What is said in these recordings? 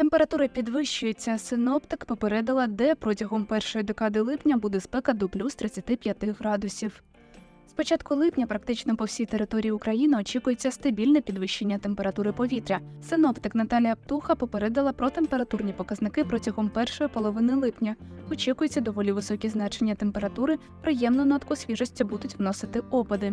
Температура підвищується. Синоптик попередила, де протягом першої декади липня буде спека до плюс 35 градусів. З початку липня практично по всій території України очікується стабільне підвищення температури повітря. Синоптик Наталія Птуха попередила про температурні показники протягом першої половини липня. Очікується доволі високі значення температури, приємну нотку свіжості будуть вносити опади.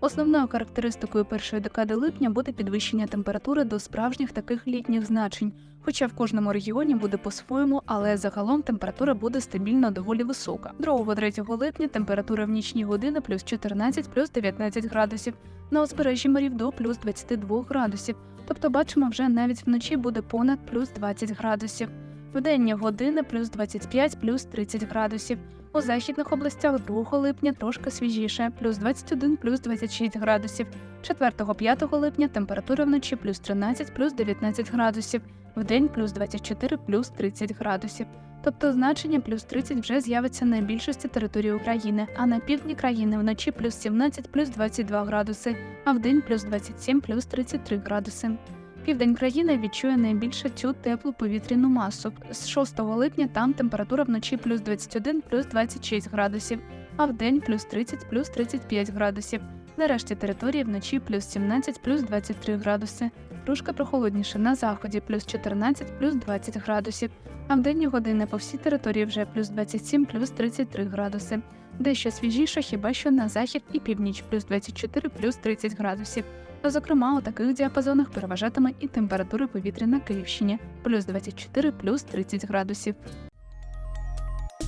Основною характеристикою першої декади липня буде підвищення температури до справжніх таких літніх значень, хоча в кожному регіоні буде по-своєму, але загалом температура буде стабільно доволі висока. 2-3 липня температура в нічні години плюс 14, плюс 19 градусів, на узбережжі морів до плюс 22 градусів. Тобто бачимо, вже навіть вночі буде понад плюс 20 градусів. В денні години плюс 25, плюс 30 градусів. У західних областях 2 липня трошки свіжіше, плюс 21, плюс 26 градусів. 4-5 липня температура вночі плюс 13, плюс 19 градусів, в день плюс 24, плюс 30 градусів. Тобто значення плюс 30 вже з'явиться на більшості території України, а на півдні країни вночі плюс 17, плюс 22 градуси, а в день плюс 27, плюс 33 градуси. Південь країни відчує найбільше цю теплу повітряну масу. З 6 липня там температура вночі плюс 21, плюс 26 градусів, а в день плюс 30, плюс 35 градусів. Нарешті території вночі плюс 17, плюс 23 градуси. Трошки прохолодніше на заході плюс 14, плюс 20 градусів. А в денні години по всій території вже плюс 27, плюс 33 градуси. Дещо свіжіше хіба що на захід і північ плюс 24, плюс 30 градусів. Ну, Зокрема, у таких діапазонах переважатиме і температура повітря на Київщині плюс 24, плюс 30 градусів.